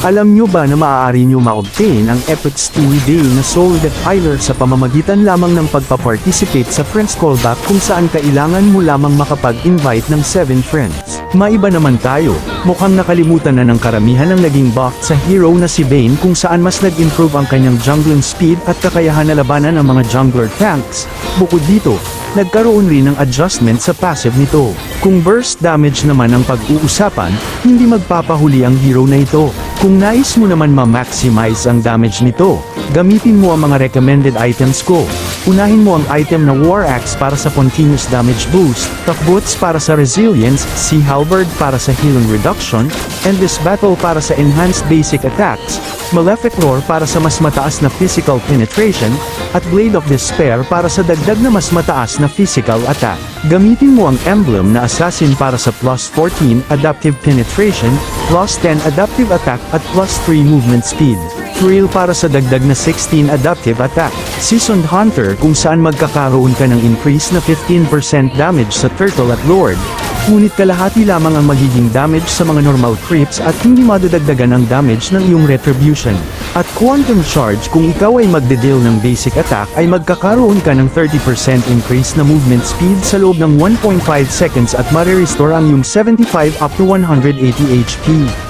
Alam nyo ba na maaari nyo ma-obtain ang Epic Stewie Day na Soul Defiler sa pamamagitan lamang ng pagpa-participate sa Friends Callback kung saan kailangan mo lamang makapag-invite ng 7 friends. Maiba naman tayo, mukhang nakalimutan na ng karamihan ng naging buff sa hero na si Bane kung saan mas nag-improve ang kanyang jungling speed at kakayahan na labanan ang mga jungler tanks. Bukod dito, nagkaroon rin ng adjustment sa passive nito. Kung burst damage naman ang pag-uusapan, hindi magpapahuli ang hero na ito. Kung nais mo naman ma-maximize ang damage nito, gamitin mo ang mga recommended items ko. Unahin mo ang item na War Axe para sa continuous damage boost, Tough Boots para sa resilience, Sea Halberd para sa healing reduction, Endless Battle para sa enhanced basic attacks, Malefic Roar para sa mas mataas na physical penetration, at Blade of Despair para sa dagdag na mas mataas na physical attack. Gamitin mo ang emblem na Assassin para sa plus 14 adaptive penetration, plus 10 adaptive attack at plus 3 movement speed. Thrill para sa dagdag na 16 adaptive attack. Seasoned Hunter kung saan magkakaroon ka ng increase na 15% damage sa Turtle at Lord. Ngunit kalahati lamang ang magiging damage sa mga normal creeps at hindi madadagdagan ang damage ng iyong retribution. At Quantum Charge kung ikaw ay magde-deal ng basic attack ay magkakaroon ka ng 30% increase na movement speed sa loob ng 1.5 seconds at marirestore ang iyong 75 up to 180 HP.